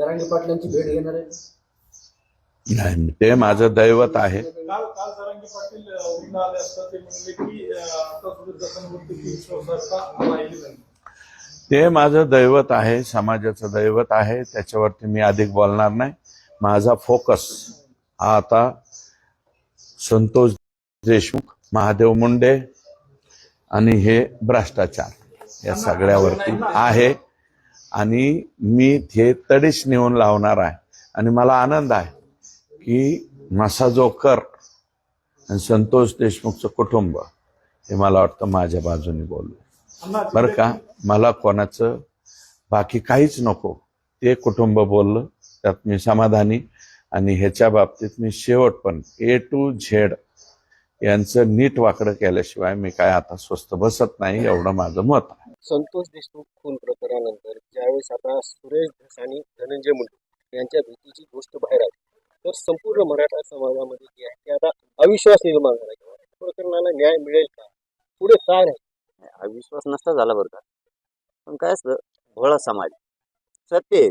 जरांगे पाटलांची भेट घेणार आहे? नाही ते माझं दैवत आहे. काल काल पाटील आले ते म्हणले की अ, आता सुद्धा दर्शनवरती की विश्वासार्हता राहिली नाही. ते माझं दैवत आहे समाजाचं दैवत आहे त्याच्यावरती मी अधिक बोलणार नाही. माझा फोकस हा आता संतोष देशमुख महादेव मुंडे आणि हे भ्रष्टाचार या सगळ्यावरती आहे. आणि मी ते तडीच नेऊन लावणार आहे. आणि मला आनंद आहे की मासा जोकर आणि संतोष देशमुखचं कुटुंब हे मला वाटतं माझ्या बाजूने बोललं बरं का? मला कोणाचं बाकी काहीच नको. ते कुटुंब बोललं त्यात मी समाधानी आणि ह्याच्या बाबतीत मी शेवट पण ए टू झेड यांचं नीट वाकडं केल्याशिवाय मी काय आता स्वस्त बसत नाही एवढं माझं मत आहे. संतोष देशमुख खून प्रकरणानंतर ज्यावेळेस आता सुरेश धस आणि धनंजय मुंडे यांच्या भेटीची गोष्ट बाहेर आली तर संपूर्ण मराठा समाजामध्ये जे आहे ते आता अविश्वास निर्माण झाला किंवा प्रकरणाला न्याय मिळेल का? पुढे काय नाही अविश्वास नसता झाला बरं का. पण काय असतं भोळा समाज सत्य आहे.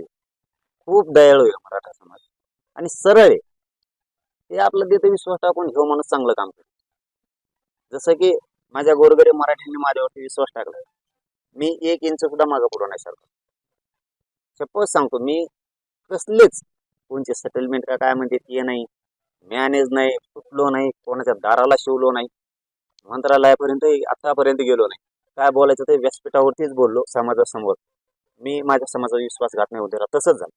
खूप दयाळू आहे मराठा समाज. आणि सरळ आहे. ते आपलं देतं विश्वास टाकून घेऊ माणूस चांगलं काम करतो. जसं की माझ्या गोरगरीब मराठ्यांनी माझ्यावरती विश्वास टाकला. मी एक इंच सुद्धा मागं पुढं नाही सरकार सपोज सांगतो मी कसलेच कोणचे सेटलमेंट का काय म्हणते ते नाही. मॅनेज नाही सुटलो नाही कोणाच्या दाराला शिवलो नाही. मंत्रालयापर्यंत आतापर्यंत गेलो नाही. काय बोलायचं ते व्यासपीठावरतीच बोललो समाजासमोर. मी माझ्या समाजाचा विश्वासघात नाही होते तसंच झालं.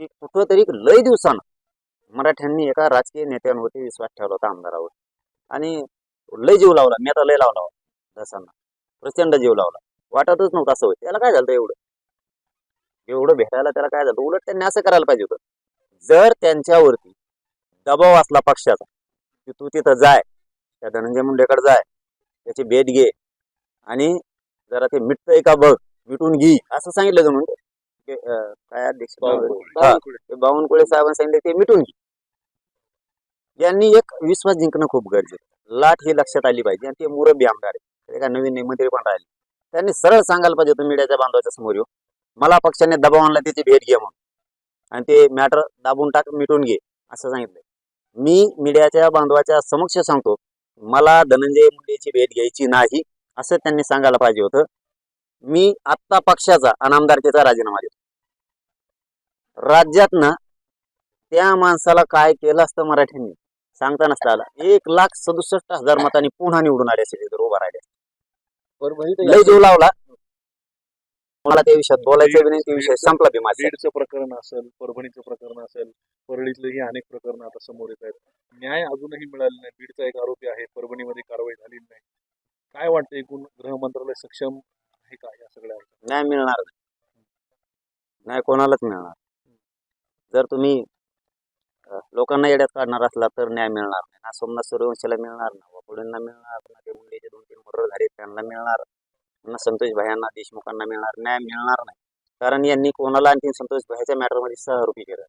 की कुठंतरी लय दिवसानं मराठ्यांनी एका राजकीय नेत्यांवरती विश्वास ठेवला होता आमदारावर. आणि लय जीव लावला मी आता लय लावला दसांना प्रचंड जीव लावला. वाटतच नव्हतं असं त्याला काय झालं एवढं? एवढं भेटायला त्याला काय झालं उलट त्यांनी असं करायला पाहिजे होतं. जर त्यांच्यावरती दबाव असला पक्षाचा की तू तिथं जाय त्या धनंजय मुंडेकडे जाय त्याची भेट घे आणि जरा ते मिटतंय का बघ मिटून घे. असं सांगितलं अं, काय अध्यक्ष बावनकुळे साहेबांनी सांगितलं ते मिटून घे. यांनी एक विश्वास जिंकणं खूप गरजेचं लाट ही लक्षात आली पाहिजे. आणि ते मुरब्बी आमदार आहे एका नवीन मंत्री पण राहिले. त्यांनी सरळ सांगायला पाहिजे होतं मीडियाच्या बांधवाच्या समोर येऊ मला पक्षाने दबाव आणला त्याची भेट घे म्हणून. आणि ते मॅटर दाबून टाक मिटून घे असं सांगितलं मी मीडियाच्या बांधवाच्या समक्ष सांगतो मला धनंजय मुंडेची भेट घ्यायची नाही असं त्यांनी सांगायला पाहिजे होतं. मी आत्ता पक्षाचा अनामदारकीचा राजीनामा देतो. राज्यातनं त्या माणसाला काय केलं असतं मराठ्यांनी? सांगता नसता आला. एक लाख सदुसष्ट हजार मतांनी पुन्हा निवडून आले असेल उभा राहिले. लय जीव लावला. मला त्या विषयात बोलायचं बी नाही ते विषय संपला बी माझा. बीडचं प्रकरण असेल परभणीचं प्रकरण असेल परळीतलेही अनेक प्रकरणं आता समोर येत आहेत. न्याय अजूनही मिळाला नाही. बीडचा एक आरोपी आहे परभणीमध्ये कारवाई झालेली नाही. काय वाटतं एकूण गृह मंत्रालय सक्षम आहे का या सगळ्या? न्याय मिळणार. नाही कोणालाच मिळणार. जर तुम्ही लोकांना येड्यात काढणार असला तर न्याय मिळणार नाही. ना सोमनाथ सूर्यवंशीला मिळणार ना वापुडेंना मिळणार ना ते मुंडेचे दोन तीन मर्डर झाले त्यांना मिळणार ना संतोष भायांना देशमुखांना मिळणार न्याय मिळणार नाही. कारण यांनी कोणाला आणखी संतोष भाईच्या मॅटरमध्ये सहआरोपी केलं.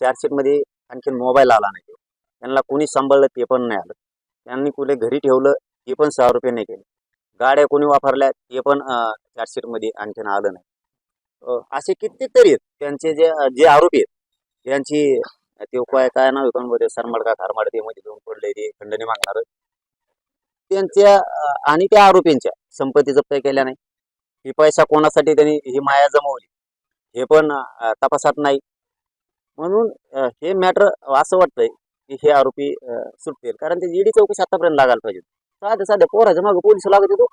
चार्जशीटमध्ये आणखीन मोबाईल आला नाही. त्यांना कोणी सांभाळलं ते पण नाही आलं. त्यांनी कुठे घरी ठेवलं ते पण सहा रुपये नाही केले. गाड्या कोणी वापरल्या ते पण चार्जशीटमध्ये आणखीन आलं नाही. असे कित्येक तरी आहेत. त्यांचे जे जे आरोपी आहेत त्यांची ते काय काय नाव आहे मध्ये सरमाड का खारमाड ते मध्ये घेऊन पडले ते खंडणी मागणार. त्यांच्या आणि त्या आरोपींच्या संपत्ती जप्त केल्या नाही. ही पैसा कोणासाठी त्यांनी ही माया जमवली? हे पण तपासात नाही. म्हणून हे मॅटर असं वाटतंय की हे आरोपी सुटतील. कारण ते ईडी चौकशी आतापर्यंत लागायला पाहिजे. साधे साधे पोराच्या मागे पोलीस लागत येतो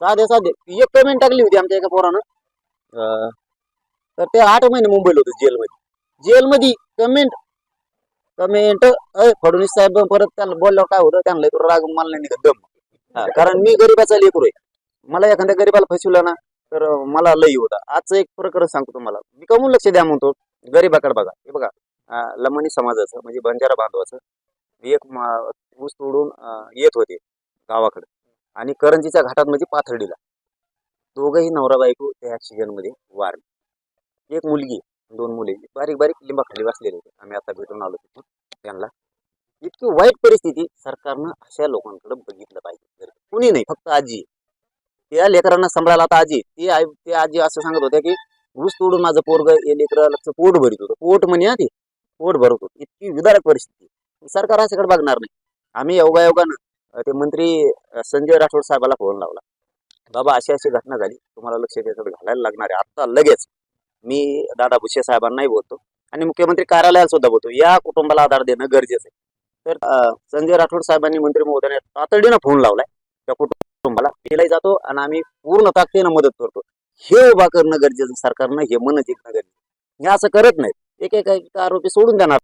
साधे साधे. एक पेमेंट टाकली होती आमच्या एका पोरानं. तर ते आठ महिने मुंबईला होते जेलमध्ये. जेलमध्ये कमेंट कमेंट अय फडणवीस साहेब परत त्यांना बोलल्यावर काय होतं? त्यांना लेकरू राग मला नाही का दम. कारण मी गरीबाचा लेकरू आहे. मला एखाद्या गरीबाला फसवलं ना तर मला लई होता. आजचं एक प्रकरण सांगतो तुम्हाला. मी कमून लक्ष द्या म्हणतो. गरीबाकडे बघा. हे बघा लमणी समाजाचं म्हणजे बंजारा बांधवाचं एक ऊस तोडून येत होते गावाकडे. आणि करंजीच्या घाटात म्हणजे पाथर्डीला. दोघंही नवरा बायको त्या ऍक्सिडेंटमध्ये वारले. एक मुलगी दोन मुले बारीक बारीक लिंबाखाली बसलेले होते. आम्ही आता भेटून आलो तिथून त्यांना. इतकी वाईट परिस्थिती सरकारनं अशा लोकांकडे बघितलं पाहिजे. जर कुणी नाही फक्त आजी. त्या लेकरांना सांभाळायला आता आजी ती आई ते आजी असं सांगत होत्या की ऊस तोडून माझं पोरग लेकराचं पोट भरित होतं. पोट म्हणे आधी पोट भरत होतं. इतकी विदारक परिस्थिती सरकार अशाकडे बघणार नाही. आम्ही योगायोगानं ते मंत्री संजय राठोड साहेबाला फोन लावला. बाबा अशी अशी घटना झाली. तुम्हाला लक्ष त्याच्यात घालायला लागणार आहे. आत्ता लगेच मी दादा भुसे साहेबांनाही बोलतो. आणि मुख्यमंत्री कार्यालयाला सुद्धा बोलतो. या कुटुंबाला आधार देणं गरजेचं आहे. तर संजय राठोड साहेबांनी मंत्री महोदयाने तातडीनं फोन लावलाय. त्या कुटुंबाला केलाही जातो आणि आम्ही पूर्ण ताकदीनं मदत करतो. हे उभा करणं गरजेचं सरकारनं हे मन जिंकणं गरजेचं हे असं करत नाही. एक एक आरोपी सोडून देणार.